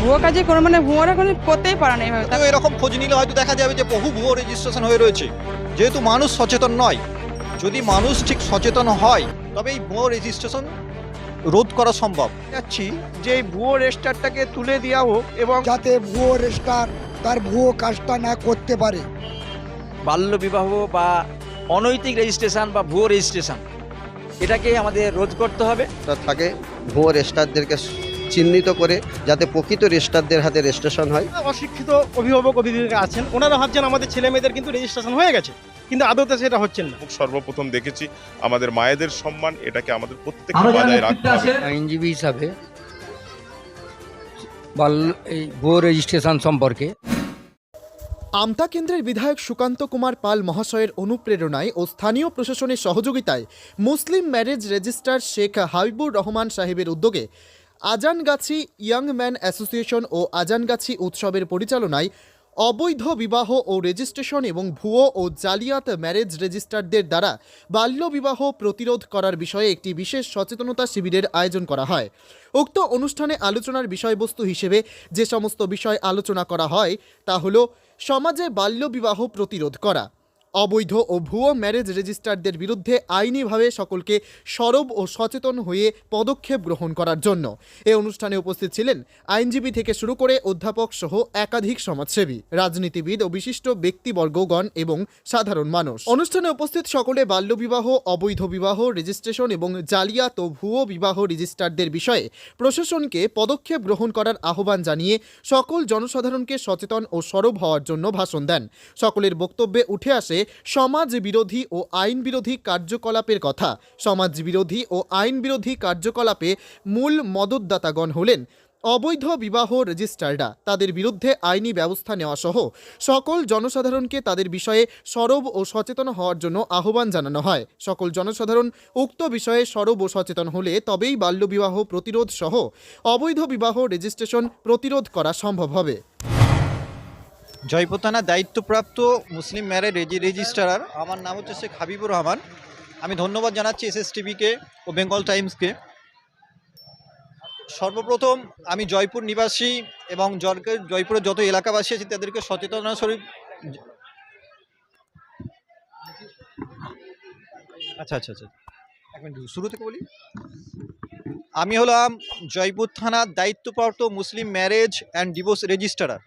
ভুয়ো কাজে কোনো মানে ভুয়োরা কোনো করতেই পারে না এইভাবে। তো এরকম খোঁজ নিলে হয়তো দেখা যাবে যে বহু ভুয়ো রেজিস্ট্রেশন হয়ে রয়েছে। যেহেতু মানুষ সচেতন নয় যদি মানুষ ঠিক সচেতন হয় তবে এই ভুয়ো রেজিস্ট্রেশন রোধ করা সম্ভব। যাচ্ছি যে এই ভুয়ো রেজিস্টারটাকে তুলে দেওয়া হোক এবং যাতে ভুয়ো রেজিস্টার তার ভুয়ো কাজটা না করতে পারে। বাল্য বিবাহ বা অনৈতিক রেজিস্ট্রেশন বা ভুয়ো রেজিস্ট্রেশন এটাকে আমাদের রোধ করতে হবে। থাকে ভুয়ো রেজিস্টারদেরকে চিহ্নিত করে যাতে প্রকৃত রেজিস্টারদের হাতে রেজিস্ট্রেশন হয়। অশিক্ষিত অভিভাবক অভিভাবিকা আছেন। ওনারা ভাবছেন আমাদের ছেলে মেয়েদের কিন্তু রেজিস্ট্রেশন হয়ে গেছে কিন্তু আদতে সেটা হচ্ছেন না। সর্বপ্রথম দেখেছি আমাদের মায়েদের সম্মান এটাকে আমাদের প্রত্যেককে বজায় রাখতে হবে। আইনজীবী হিসাবে বাল এই ভুয়ো রেজিস্ট্রেশন সম্পর্কে। আমতা কেন্দ্রের বিধায়ক সুকান্ত কুমার পাল মহাশয়ের অনুপ্রেরণায় ও স্থানীয় প্রশাসনের সহযোগিতায় Muslim marriage registrar Sheikh Habibur Rahman সাহেবের উদ্যোগে আজানগাছি ইয়াং ম্যান অ্যাসোসিয়েশন ও আজানগাছি উৎসবের পরিচালনায় অবৈধ বিবাহ ও রেজিস্ট্রেশন এবং ভুয়ো ও জালিয়াত ম্যারেজ রেজিস্ট্রারদের দ্বারা বাল্যবিবাহ প্রতিরোধ করার বিষয়ে একটি বিশেষ সচেতনতা শিবিরের আয়োজন করা হয়। উক্ত অনুষ্ঠানে আলোচনার বিষয়বস্তু হিসেবে যে সমস্ত বিষয় আলোচনা করা হয়, তা হল সমাজে বাল্যবিবাহ প্রতিরোধ করা। অবৈধ ও ভুয়ো ম্যারেজ রেজিস্ট্রারদের বিরুদ্ধে আইনিভাবে সকলকে সরব ও সচেতন হয়ে পদক্ষেপ গ্রহণ করার জন্য। এ অনুষ্ঠানে উপস্থিত ছিলেন আইনজীবী থেকে শুরু করে অধ্যাপক সহ একাধিক সমাজসেবী, রাজনীতিবিদ ও বিশিষ্ট ব্যক্তিবর্গগণ এবং সাধারণ মানুষ। অনুষ্ঠানে উপস্থিত সকলে বাল্যবিবাহ, অবৈধ বিবাহ রেজিস্ট্রেশন এবং জালিয়াত ও ভুয়ো বিবাহ রেজিস্ট্রারদের বিষয়ে প্রশাসনকে পদক্ষেপ গ্রহণ করার আহ্বান জানিয়ে সকল জনসাধারণকে সচেতন ও সরব হওয়ার জন্য ভাষণ দেন। সকলের বক্তব্যে উঠে আসে সমাজ বিরোধী ও আইন বিরোধী কার্যকলাপের কথা। সমাজ বিরোধী ও আইন বিরোধী কার্যকলাপে মূল মদতদাতাগণ হলেন অবৈধ বিবাহ রেজিস্ট্রাররা। তাদের বিরুদ্ধে আইনি ব্যবস্থা নেওয়া সহ সকল জনসাধারণকে তাদের বিষয়ে সরব ও সচেতন হওয়ার জন্য আহ্বান জানানো হয়। সকল জনসাধারণ উক্ত বিষয়ে সরব ও সচেতন হলে তবেই বাল্যবিবাহ প্রতিরোধ সহ অবৈধ বিবাহ রেজিস্ট্রেশন প্রতিরোধ করা সম্ভব হবে। জয়পুর থানার দায়িত্বপ্রাপ্ত মুসলিম ম্যারেজ রেজিস্ট্রার। আমার নাম হচ্ছে শেখ হাবিবুর রহমান। আমি ধন্যবাদ জানাচ্ছি এস টিভিকে ও বেঙ্গল টাইমসকে। সর্বপ্রথম আমি জয়পুর নিবাসী এবং জয়পুরের যত এলাকাবাসী আছে তাদেরকে সচেতনতা স্বরূপ আচ্ছা আচ্ছা আচ্ছা। এক শুরু থেকে বলি। আমি হলাম জয়পুর থানার দায়িত্বপ্রাপ্ত Muslim marriage and divorce registrar.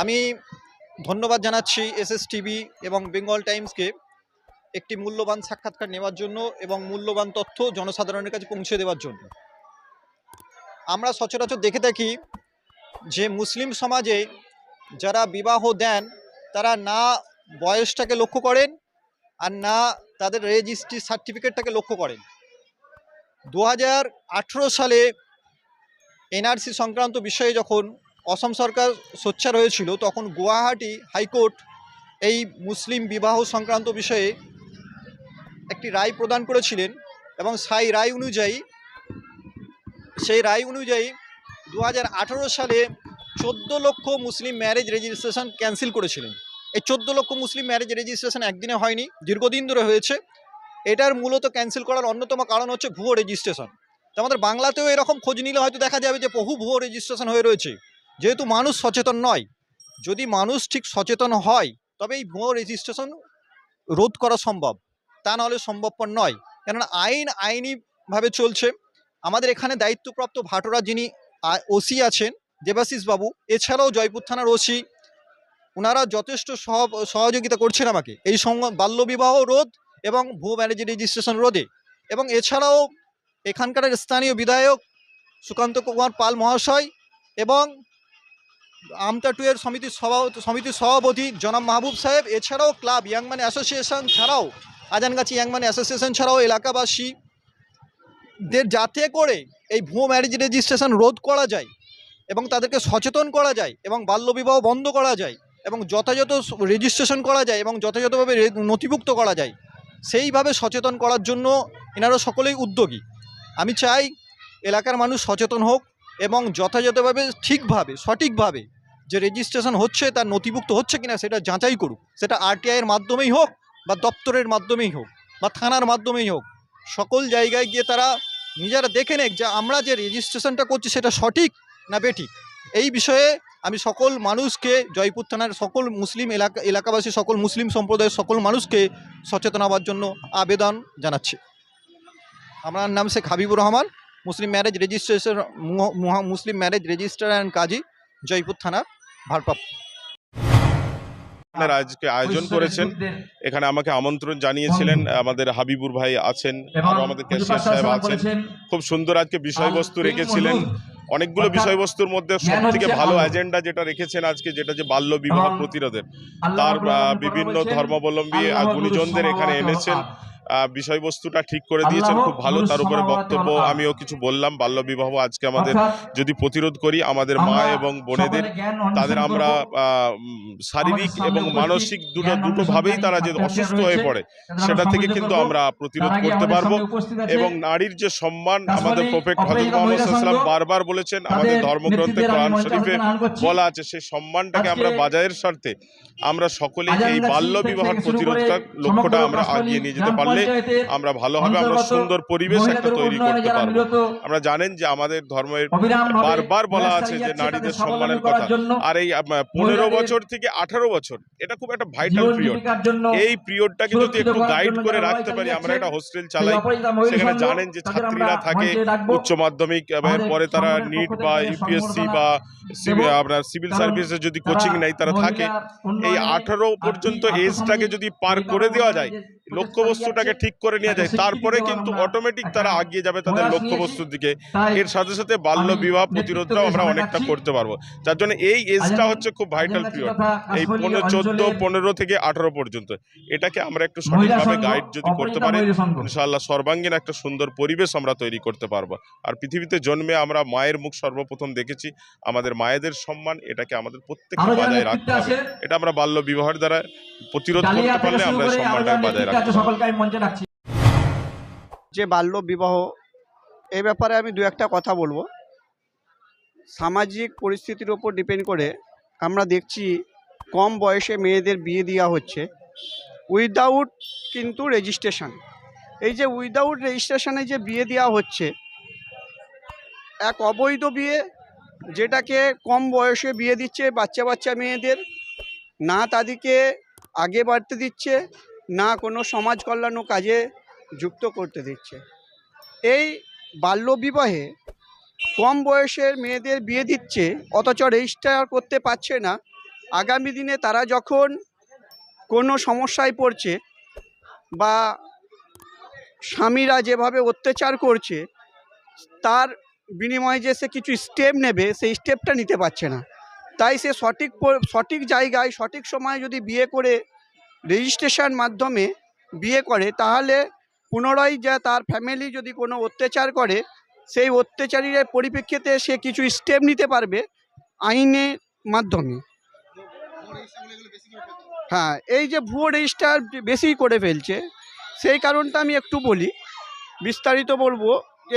আমি ধন্যবাদ জানাচ্ছি এসএস টিভি এবং বেঙ্গল টাইমসকে একটি মূল্যবান সাক্ষাৎকার নেওয়ার জন্য এবং মূল্যবান তথ্য জনসাধারণের কাছে পৌঁছে দেওয়ার জন্য। আমরা সচরাচর দেখে থাকি যে মুসলিম সমাজে যারা বিবাহ দেন, তারা না বয়সটাকে লক্ষ্য করেন আর না তাদের রেজিস্ট্রি সার্টিফিকেটটাকে লক্ষ্য করেন। দু হাজার আঠেরো সালে এনআরসি সংক্রান্ত বিষয়ে যখন অসম সরকার সোচ্চার হয়েছিল, তখন গুয়াহাটি হাইকোর্ট এই মুসলিম বিবাহ সংক্রান্ত বিষয়ে একটি রায় প্রদান করেছিলেন এবং সেই রায় অনুযায়ী, সেই রায় অনুযায়ী দু হাজার আঠেরো সালে চোদ্দ লক্ষ মুসলিম ম্যারেজ রেজিস্ট্রেশন ক্যান্সেল করেছিলেন। এই চোদ্দ লক্ষ মুসলিম ম্যারেজ রেজিস্ট্রেশন একদিনে হয়নি, দীর্ঘদিন ধরে হয়েছে। এটার মূলত ক্যান্সেল করার অন্যতম কারণ হচ্ছে ভুয়ো রেজিস্ট্রেশন আমাদের বাংলাতেও এরকম খোঁজ নিলে হয়তো দেখা যাবে যে বহু ভুয়ো রেজিস্ট্রেশন হয়ে রয়েছে। যেহেতু মানুষ সচেতন নয়, যদি মানুষ ঠিক সচেতন হয় তবে এই ভুয়ো রেজিস্ট্রেশন রোধ করা সম্ভব। তা নাহলে সম্ভবপর নয়। কেননা আইন আইনিভাবে চলছে। আমাদের এখানে দায়িত্বপ্রাপ্ত ভাটোরা যিনি ওসি আছেন, দেবাশিস বাবু, এছাড়াও জয়পুর থানার ওসি ওনারা যথেষ্ট সহ- সহযোগিতা করছেন আমাকে। এই বাল্যবিবাহ রোধ এবং ভুয়ো ম্যারেজ রেজিস্ট্রেশন রোধে। এবং এছাড়াও এখানকার স্থানীয় বিধায়ক সুকান্ত কুমার পাল মহাশয় এবং আমতা টু এর সমিতির সভা সমিতির সভাপতি জনাব মাহবুব সাহেব, এছাড়াও ক্লাব ইয়াংম্যান অ্যাসোসিয়েশন ছাড়াও, আজানগাছি ইয়াংম্যান অ্যাসোসিয়েশন ছাড়াও এলাকাবাসী দের যাতে করে এই ভুয়ো ম্যারেজ রেজিস্ট্রেশন রোধ করা যায় এবং তাদেরকে সচেতন করা যায় এবং বাল্যবিবাহ বন্ধ করা যায় এবং যথাযথ রেজিস্ট্রেশন করা যায় এবং যথাযথভাবে নথিভুক্ত করা যায়, সেইভাবে সচেতন করার জন্য এনারা সকলেই উদ্যোগী। আমি চাই এলাকার মানুষ সচেতন হোক এবং যথাযথভাবে ঠিকভাবে, সঠিকভাবে যে রেজিস্ট্রেশন হচ্ছে, তার নথিভুক্ত হচ্ছে কিনা সেটা যাচাই করুক। সেটা আরটিআইয়ের মাধ্যমেই হোক বা দপ্তরের মাধ্যমেই হোক বা থানার মাধ্যমেই হোক। সকল জায়গায় গিয়ে তারা নিজেরা দেখে নেক যে আমরা যে রেজিস্ট্রেশনটা করছি সেটা সঠিক না বেঠিক। এই বিষয়ে আমি সকল মানুষকে, জয়পুর থানার সকল মুসলিম এলাকা, এলাকাবাসী, সকল মুসলিম সম্প্রদায়ের সকল মানুষকে সচেতন হওয়ার জন্য আবেদন জানাচ্ছি। আমার নাম Sheikh Habibur Rahman, Muslim marriage registration Muslim marriage register and কাজী, জয়পুর থানা। ভারপ্রাপ্ত আপনারা আজকে আয়োজন করেছেন। এখানে আমাকে আমন্ত্রণ জানিয়েছিলেন। আমাদের হাবিবুর ভাই আছেন আরও আমাদের ক্যাশিয়ার সাহেব আছেন। খুব সুন্দর আজকে বিষয়বস্তু রেখেছিলেন। অনেকগুলো বিষয়বস্তুর মধ্যে সব থেকে ভালো এজেন্ডা যেটা রেখেছেন আজকে যেটা যে বাল্য বিবাহ প্রতিরোধের। তার বিভিন্ন ধর্মাবলম্বী গুণীজনদের এখানে এনেছেন। বিষয়বস্তুটা ঠিক করে দিয়েছেন খুব ভালো তার উপরে বক্তব্য আমিও কিছু বললাম বাল্য বিবাহ আজকে আমাদের যদি প্রতিরোধ করি আমাদের মা এবং বোনেদের তাদের আমরা শারীরিক এবং মানসিক দুটো দুটো ভাবেই তারা যে অসুস্থ হয়ে পড়ে সেটা থেকে কিন্তু আমরা প্রতিরোধ করতে পারব এবং নারীর যে সম্মান আমাদের প্রফেক্ট হজরত মোহাম্মদ সাল্লাম বারবার বলেছেন আমাদের ধর্মগ্রন্থে কোরআন শরীফে বলা আছে সেই সম্মানটাকে আমরা বাজায়ের স্বার্থে আমরা সকলে এই বাল্য বিবাহ প্রতিরোধটার লক্ষ্যটা আমরা আগিয়ে নিয়ে যেতে পারলে আমরা ভালোভাবে আমরা সুন্দর পরিবেশ একটা তৈরি করতে পারব। আমরা জানেন যে আমাদের ধর্মের বারবার বলা আছে যে নারীদের সম্মানের কথা। আর এই পনেরো বছর থেকে আঠারো বছর এটা খুব একটা ভাইটাল পিরিয়ড এই পিরিয়ডটাকে যদি একটু গাইড করে রাখতে পারি আমরা একটা হোস্টেল চালাই। সেখানে জানেন যে ছাত্রীরা থাকে উচ্চ মাধ্যমিক পরে তারা নিট বা ইউপিএসসি বা আপনার সিভিল সার্ভিসে যদি কোচিং নেয় তারা থাকে। এই আঠারো পর্যন্ত এজটাকে যদি পার করে দেওয়া যায় লক্ষ্যবস্তুটাকে ঠিক করে নিয়ে যায়। তারপরে কিন্তু অটোমেটিক তারা আগিয়ে যাবে তাদের লক্ষ্যবস্তুর দিকে। এর সাথে সাথে বাল্য বিবাহ প্রতিরোধটাও আমরা অনেকটা করতে পারব। যার জন্য এই এজটা হচ্ছে খুব ভাইটাল পিরিয়ড এই পনেরো চোদ্দ পনেরো থেকে আঠারো পর্যন্ত। এটাকে আমরা একটু সঠিকভাবে গাইড যদি করতে পারি ইনশাআল্লাহ সর্বাঙ্গীন একটা সুন্দর পরিবেশ আমরা তৈরি করতে পারব। আর পৃথিবীতে জন্মে আমরা মায়ের মুখ সর্বপ্রথম দেখেছি। আমাদের মায়েদের সম্মান এটাকে আমাদের প্রত্যেককে বজায় রাখতে হবে। এটা আমরা বাল্য বিবাহের দ্বারা প্রতিরোধ করতে পারলে আমরা সম্মানটাকে বজায় রাখতে পারব যে বাল্য বিবাহ এই ব্যাপারে আমি দু একটা কথা বলব। সামাজিক পরিস্থিতির ওপর ডিপেন্ড করে আমরা দেখছি কম বয়সে মেয়েদের বিয়ে দেওয়া হচ্ছে উইদাউট কিন্তু রেজিস্ট্রেশন। এই যে উইদাউট রেজিস্ট্রেশনে যে বিয়ে দেওয়া হচ্ছে, এক অবৈধ বিয়ে যেটাকে কম বয়সে বিয়ে দিচ্ছে বাচ্চা বাচ্চা মেয়েদের, না তাদেরকে আগে বাড়তে দিচ্ছে না কোনো সমাজ কল্যাণ কাজে যুক্ত করতে দিচ্ছে। এই বাল্যবিবাহে কম বয়সের মেয়েদের বিয়ে দিচ্ছে, অথচ রেজিস্টার করতে পারছে না। আগামী দিনে তারা যখন কোনো সমস্যায় পড়ছে বা স্বামীরা যেভাবে অত্যাচার করছে, তার বিনিময়ে যে সে কিছু স্টেপ নেবে, সেই স্টেপটা নিতে পারছে না। তাই সে সঠিক সঠিক জায়গায়, সঠিক সময়ে যদি বিয়ে করে রেজিস্ট্রেশন মাধ্যমে বিয়ে করে, তাহলে পুনরায় যা তার ফ্যামিলি যদি কোনো অত্যাচার করে, সেই অত্যাচারীর পরিপ্রেক্ষিতে সে কিছু স্টেপ নিতে পারবে আইনের মাধ্যমে। হ্যাঁ এই যে ভুয়ো রেজিস্টার বেশি করে ফেলছে, সেই কারণটা আমি একটু বলি, বিস্তারিত বলব।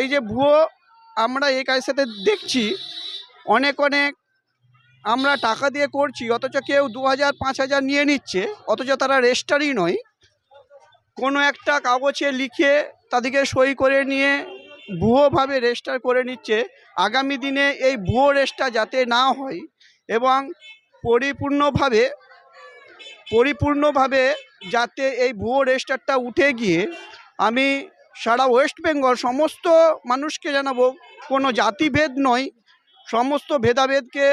এই যে ভুয়ো আমরা এই কাজের সাথে দেখছি, অনেক অনেক আমরা টাকা দিয়ে করছি, অথচ কেউ দু হাজার, পাঁচ হাজার নিয়ে নিচ্ছে, অথচ তারা রেজিস্টারই নয়। কোনো একটা কাগজে লিখে তাদেরকে সই করে নিয়ে ভুয়োভাবে রেজিস্টার করে নিচ্ছে। আগামী দিনে এই ভুয়ো রেজিস্টার যাতে না হয় এবং পরিপূর্ণভাবে পরিপূর্ণভাবে যাতে এই ভুয়ো রেজিস্টারটা উঠে গিয়ে আমি সারা ওয়েস্ট বেঙ্গল সমস্ত মানুষকে জানাব, কোনো জাতিভেদ নয়, সমস্ত ভেদাভেদকে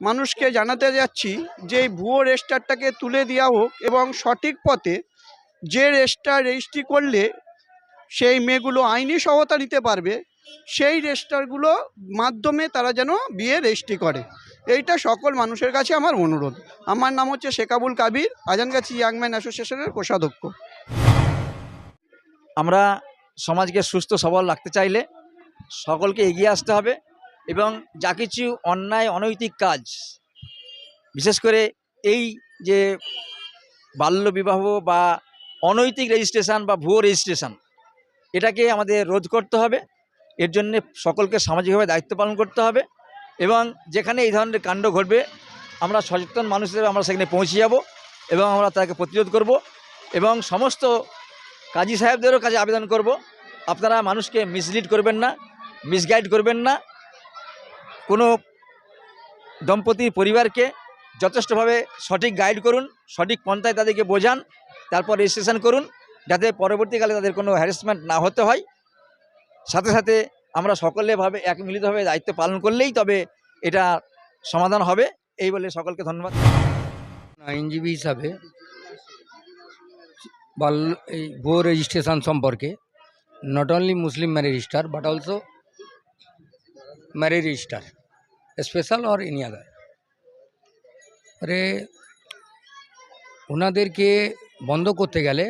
মানুষকে জানাতে যাচ্ছি যে এই ভুয়ো রেজিস্টারটাকে তুলে দেওয়া হোক এবং সঠিক পথে যে রেজিস্টার রেজিস্ট্রি করলে সেই মেয়েগুলো আইনি সহায়তা নিতে পারবে, সেই রেজিস্টারগুলো মাধ্যমে তারা যেন বিয়ে রেজিস্ট্রি করে। এইটা সকল মানুষের কাছে আমার অনুরোধ। আমার নাম হচ্ছে শেকাবুল কাবির, আজানগাছি ইয়াংম্যান অ্যাসোসিয়েশনের কোষাধ্যক্ষ। আমরা সমাজকে সুস্থ, সবল রাখতে চাইলে সকলকে এগিয়ে আসতে হবে। এবং যা কিছু অন্যায়, অনৈতিক কাজ, বিশেষ করে এই যে বাল্যবিবাহ বা অনৈতিক রেজিস্ট্রেশন বা ভুয়ো রেজিস্ট্রেশন এটাকে আমাদের রোধ করতে হবে। এর জন্য সকলকে সামাজিকভাবে দায়িত্ব পালন করতে হবে এবং যেখানে এই ধরনের কাণ্ড ঘটবে, আমরা সচেতন মানুষ হিসেবে আমরা সেখানে পৌঁছে যাব এবং আমরা তাকে প্রতিরোধ করব এবং সমস্ত কাজী সাহেবদেরও কাছে আবেদন করব। আপনারা মানুষকে মিসলিড করবেন না মিসগাইড করবেন না। কোনো দম্পতির পরিবারকে যথেষ্টভাবে সঠিক গাইড করুন, সঠিক পন্থায় তাদেরকে বোঝান, তারপর রেজিস্ট্রেশন করুন, যাতে পরবর্তীকালে তাদের কোনো হ্যারাসমেন্ট না হতে হয়। সাথে সাথে আমরা সকলেভাবে এক মিলিতভাবে দায়িত্ব পালন করলেই তবে এটা সমাধান হবে। এই বলে সকলকে ধন্যবাদ। আইনজীবী হিসাবে বাল এই ভুয়ো রেজিস্ট্রেশন সম্পর্কে not only Muslim marriage register but also marriage register special or any other আরে, ওনাদেরকে বন্ধ করতে গেলে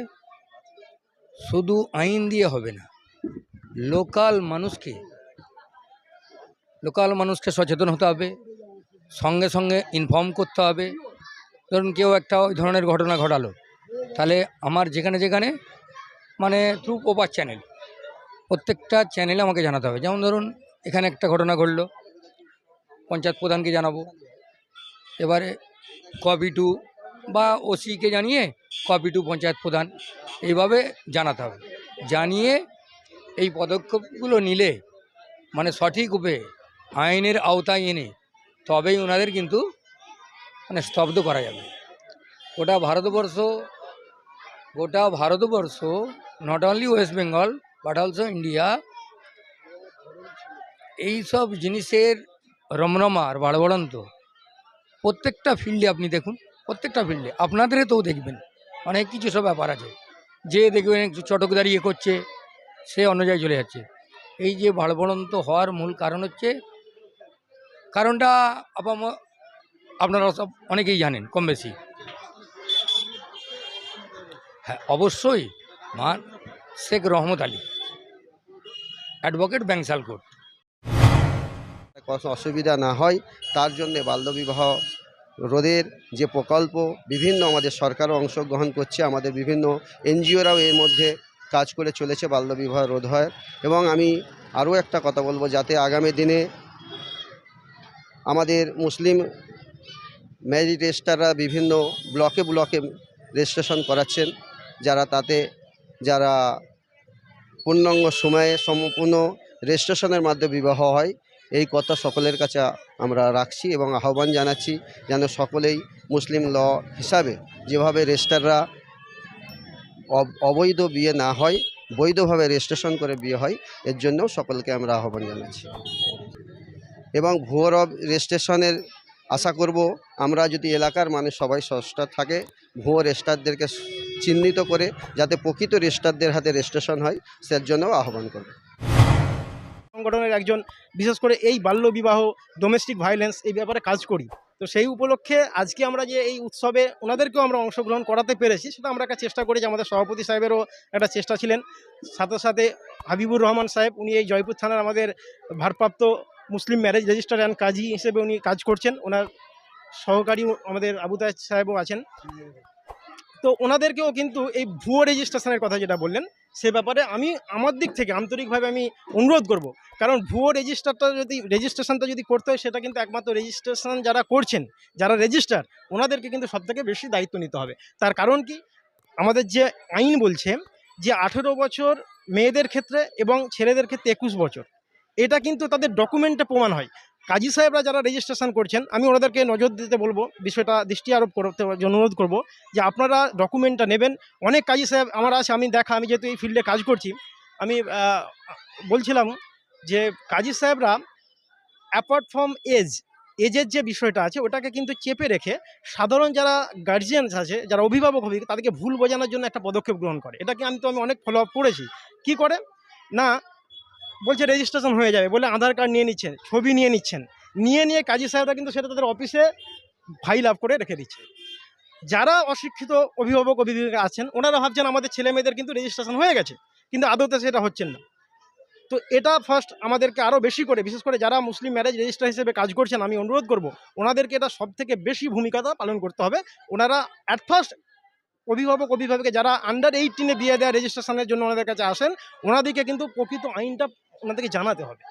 শুধু আইন দিয়ে হবে না, লোকাল মানুষকে লোকাল মানুষকে সচেতন হতে হবে, সঙ্গে সঙ্গে ইনফর্ম করতে হবে। ধরুন কেউ একটা ওই ধরনের ঘটনা ঘটালো, তাহলে আমার যেখানে যেখানে মানে থ্রু ওপার চ্যানেল প্রত্যেকটা চ্যানেলে আমাকে জানাতে হবে। যেমন ধরুন এখানে একটা ঘটনা ঘটলো। পঞ্চায়েত প্রধানকে জানাব। এবারে কপি টু বা ওসিকে জানিয়ে কপি টু পঞ্চায়েত প্রধান এইভাবে জানাতে হবে। জানিয়ে এই পদক্ষেপগুলো নিলে মানে সঠিক উপায়ে আইনের আওতায় এনে তবেই ওনাদের কিন্তু মানে স্তব্ধ করা যাবে। গোটা ভারতবর্ষ গোটা Bharatvarsha not only West Bengal but also India এই সব জিনিসের রমরমা আর বাড়বাড়ন্ত প্রত্যেকটা ফিল্ডে আপনি দেখুন, প্রত্যেকটা ফিল্ডে আপনাদের তো দেখবেন, অনেক কিছু সব ব্যাপার আছে। যে দেখবেন চটকদারি ইয়ে করছে, সে অন্য জায়গায় চলে যাচ্ছে। এই যে বাড়বাড়ন্ত হওয়ার মূল কারণ হচ্ছে, কারণটা আপাম, আপনারা সব অনেকেই জানেন, কম বেশি। হ্যাঁ অবশ্যই, মান শেখ রহমত আলী, অ্যাডভোকেট ব্যাংসাল কোর্ট কোনো অসুবিধা না হয়, তার জন্যে বাল্যবিবাহ রোধের যে প্রকল্প, বিভিন্ন আমাদের সরকারও অংশগ্রহণ করছে, আমাদের বিভিন্ন এনজিওরাও এর মধ্যে কাজ করে চলেছে বাল্যবিবাহ রোধ হয়। এবং আমি আরও একটা কথা বলব, যাতে আগামী দিনে আমাদের মুসলিম ম্যারিড রেজিস্টাররা বিভিন্ন ব্লকে ব্লকে রেজিস্ট্রেশন করাচ্ছেন, যারা তাতে, যারা পূর্ণাঙ্গ সময়ে সম্পূর্ণ রেজিস্ট্রেশনের মাধ্যমে বিবাহ হয়। এই কথা সকলের কাছে আমরা রাখছি এবং আহ্বান জানাচ্ছি যেন সকলেই মুসলিম ল হিসাবে যেভাবে রেজিস্টাররা অব- অবৈধ বিয়ে না হয়, বৈধভাবে রেজিস্ট্রেশন করে বিয়ে হয়, এর জন্য সকলকে আমরা আহ্বান জানাচ্ছি। এবং ভুয়ো রব রেজিস্ট্রেশনের আশা করব আমরা যদি এলাকার মানুষ সবাই সস্তা থাকে, ভুয়ো রেজিস্টারদেরকে চিহ্নিত করে যাতে প্রকৃত রেজিস্টারদের হাতে রেজিস্ট্রেশন হয় সের জন্যও আহ্বান করব। সংগঠনের একজন, বিশেষ করে এই বাল্য বিবাহ ডোমেস্টিক ভায়োলেন্স এই ব্যাপারে কাজ করি। তো সেই উপলক্ষে আজকে আমরা যে এই উৎসবে ওনাদেরকেও আমরা অংশগ্রহণ করাতে পেরেছি, সেটা আমরা একটা চেষ্টা করেছি আমাদের সভাপতি সাহেবেরও একটা চেষ্টা ছিলেন। সাথে সাথে হাবিবুর রহমান সাহেব, উনি এই জয়পুর থানার আমাদের ভারপ্রাপ্ত মুসলিম ম্যারেজ রেজিস্টার অ্যান্ড কাজী হিসেবে উনি কাজ করছেন। ওনার সহকারী আমাদের আবু সাহেবও আছেন। তো ওনাদেরকেও কিন্তু এই ভুয়ো রেজিস্ট্রেশনের কথা যেটা বললেন, সে ব্যাপারে আমি, আমার দিক থেকে আন্তরিকভাবে আমি অনুরোধ করব। কারণ ভুয়ো রেজিস্টারটা যদি রেজিস্ট্রেশনটা যদি করতে হয়, সেটা কিন্তু একমাত্র রেজিস্ট্রেশন যারা করছেন, যারা রেজিস্টার ওনাদেরকে কিন্তু সবথেকে বেশি দায়িত্ব নিতে হবে। তার কারণ কি? আমাদের যে আইন বলছে যে আঠেরো বছর মেয়েদের ক্ষেত্রে এবং ছেলেদের ক্ষেত্রে একুশ বছর। এটা কিন্তু তাদের ডকুমেন্টে প্রমাণ হয়। কাজী সাহেবরা যারা রেজিস্ট্রেশন করছেন, আমি ওনাদেরকে নজর দিতে বলব, বিষয়টা দৃষ্টি আরোপ করতে, অনুরোধ করব যে আপনারা ডকুমেন্টটা নেবেন। অনেক কাজী সাহেব আমার আছে, আমি দেখা, আমি যেহেতু এই ফিল্ডে কাজ করছি, আমি বলছিলাম যে কাজী সাহেবরা অ্যাপার্ট ফ্রম এজ এজের যে বিষয়টা আছে, ওটাকে কিন্তু চেপে রেখে সাধারণ যারা গার্জিয়ানস আছে, যারা অভিভাবক হবে তাদেরকে ভুল বোঝানোর জন্য একটা পদক্ষেপ গ্রহণ করে। এটাকে আমি তো, আমি অনেক ফলো আপ করেছি। কী করে? না বলছে রেজিস্ট্রেশন হয়ে যাবে। বলে আধার কার্ড নিয়ে নিচ্ছেন, ছবি নিয়ে নিচ্ছেন। নিয়ে নিয়ে কাজী সাহেবরা কিন্তু সেটা তাদের অফিসে ফাইল আপ করে রেখে দিচ্ছে। যারা অশিক্ষিত অভিভাবক অভিভাবিকা আছেন, ওনারা ভাবছেন আমাদের ছেলে মেয়েদের কিন্তু রেজিস্ট্রেশন হয়ে গেছে, কিন্তু আদতে সেটা হচ্ছেন না। তো এটা ফার্স্ট আমাদেরকে আরও বেশি করে, বিশেষ করে যারা মুসলিম ম্যারেজ রেজিস্ট্রার হিসেবে কাজ করছেন, আমি অনুরোধ করব, ওনাদেরকে এটা সব থেকে বেশি ভূমিকাটা পালন করতে হবে। ওনারা অ্যাট ফার্স্ট অভিভাবক, অভিভাবকে যারা আন্ডার এইটিনে বিয়ে দেওয়া রেজিস্ট্রেশনের জন্য ওনাদের কাছে আসেন, ওনাদেরকে কিন্তু প্রকৃত আইনটা ওনাদেরকে জানাতে হবে।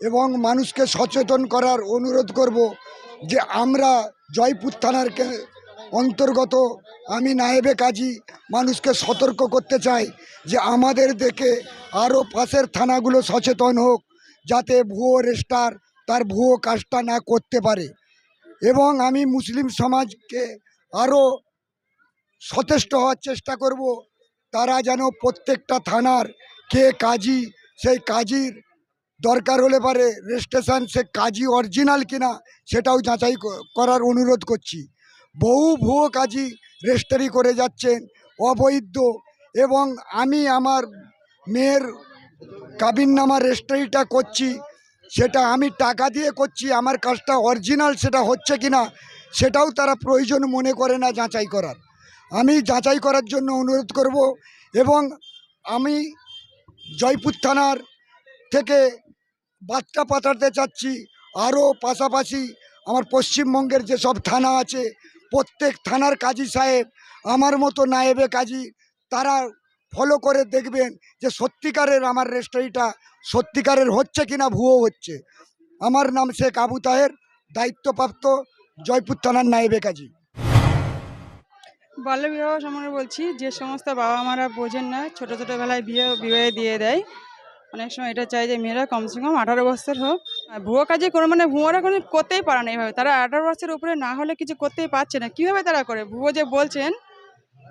এবং মানুষকে সচেতন করার অনুরোধ করব যে আমরা জয়পুর থানার অন্তর্গত আমি নায়েবে কাজী মানুষকে সতর্ক করতে চাই যে আমাদের দেখে আরও পাশের থানাগুলো সচেতন হোক যাতে ভুয়ো রেস্টার তার ভুয়ো কাজটা না করতে পারে। এবং আমি মুসলিম সমাজকে আরও সচেষ্ট হওয়ার চেষ্টা করব, তারা যেন প্রত্যেকটা থানার কে কাজী, সেই কাজীর দরকার হলে পারে রেজিস্ট্রেশন সে কাজী অরিজিনাল কিনা সেটাও যাচাই করার অনুরোধ করছি। বহু ভুয়ো কাজী রেজিস্ট্রি করে যাচ্ছেন, অবৈধ এবং আমি আমার মেয়ের কাবিননামা রেজিস্ট্রিটা করছি, সেটা আমি টাকা দিয়ে করছি, আমার কাজটা অরিজিনাল সেটা হচ্ছে কিনা সেটাও তারা প্রয়োজন মনে করে না যাচাই করার। আমি যাচাই করার জন্য অনুরোধ করব এবং আমি জয়পুর থানার থেকে বার্তা পাঠাতে চাচ্ছি আরও পাশাপাশি আমার পশ্চিমবঙ্গের যেসব থানা আছে, প্রত্যেক থানার কাজী সাহেব আমার মতো নায়েবে কাজী, তারা ফলো করে দেখবেন যে সত্যিকারের আমার রেজিস্ট্রিটা সত্যিকারের হচ্ছে কিনা, ভুয়ো হচ্ছে। আমার নাম শেখ আবু তাহের, দায়িত্বপ্রাপ্ত জয়পুর থানার নায়েবে কাজী। বাল্যবিবাহ সম্পর্কে বলছি, যে সমস্ত বাবা মারা বোঝেন না, ছোট ছোটোবেলায় বিয়ে, বিবাহে দিয়ে দেয়। অনেক সময় এটা চাই যে মেয়েরা কমসে কম আঠারো বছর হোক। আর ভুয়ো কাজে কোনো মানে ভুয়োরা কোনো করতেই পারে না এইভাবে তারা আঠারো বছরের উপরে না হলে কিছু করতেই পারছে না। কীভাবে তারা করে? ভুয়ো যে বলছেন,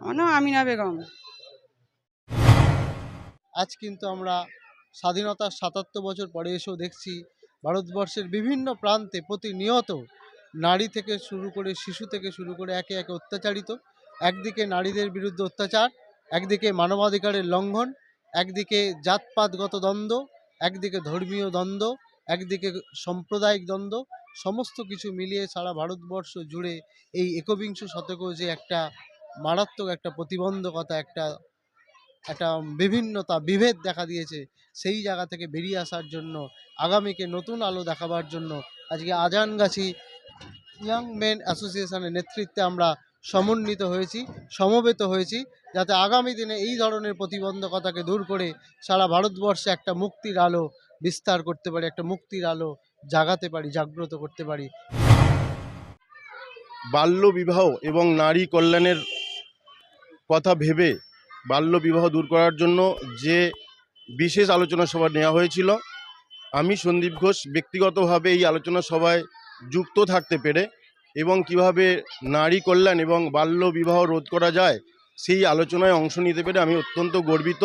আমার আমিনা বেগম। আজ কিন্তু আমরা স্বাধীনতার সাতাত্তর বছর পরে এসেও দেখছি, ভারতবর্ষের বিভিন্ন প্রান্তে প্রতিনিয়ত নারী থেকে শুরু করে শিশু থেকে শুরু করে একে একে অত্যাচারিত। একদিকে নারীদের বিরুদ্ধে অত্যাচার, একদিকে মানবাধিকারের লঙ্ঘন, একদিকে জাতপাতগত দ্বন্দ্ব, একদিকে ধর্মীয় দ্বন্দ্ব, একদিকে সাম্প্রদায়িক দ্বন্দ্ব, সমস্ত কিছু মিলিয়ে সারা ভারতবর্ষ জুড়ে এই একবিংশ শতকেও যে একটা মারাত্মক একটা প্রতিবন্ধকতা, একটা একটা বিভিন্নতা, বিভেদ দেখা দিয়েছে, সেই জায়গা থেকে বেরিয়ে আসার জন্য, আগামীকে নতুন আলো দেখাবার জন্য, আজকে আজানগাছি ইয়াং মেন অ্যাসোসিয়েশনের নেতৃত্বে আমরা সমন্বিত হয়েছি, সমবেত হয়েছি, যাতে আগামী দিনে এই ধরনের প্রতিবন্ধকতাকে দূর করে সারা ভারতবর্ষে একটা মুক্তির আলো বিস্তার করতে পারি, একটা মুক্তির আলো জাগাতে পারি, জাগ্রত করতে পারি। বাল্যবিবাহ এবং নারী কল্যাণের কথা ভেবে বাল্যবিবাহ দূর করার জন্য যে বিশেষ আলোচনা সভা নেওয়া হয়েছিল, আমি সন্দীপ ঘোষ ব্যক্তিগতভাবে এই আলোচনা সভায় যুক্ত থাকতে পেরে এবং কীভাবে নারী কল্যাণ এবং বাল্য বিবাহ রোধ করা যায়, সেই আলোচনায় অংশ নিতে পেরে আমি অত্যন্ত গর্বিত।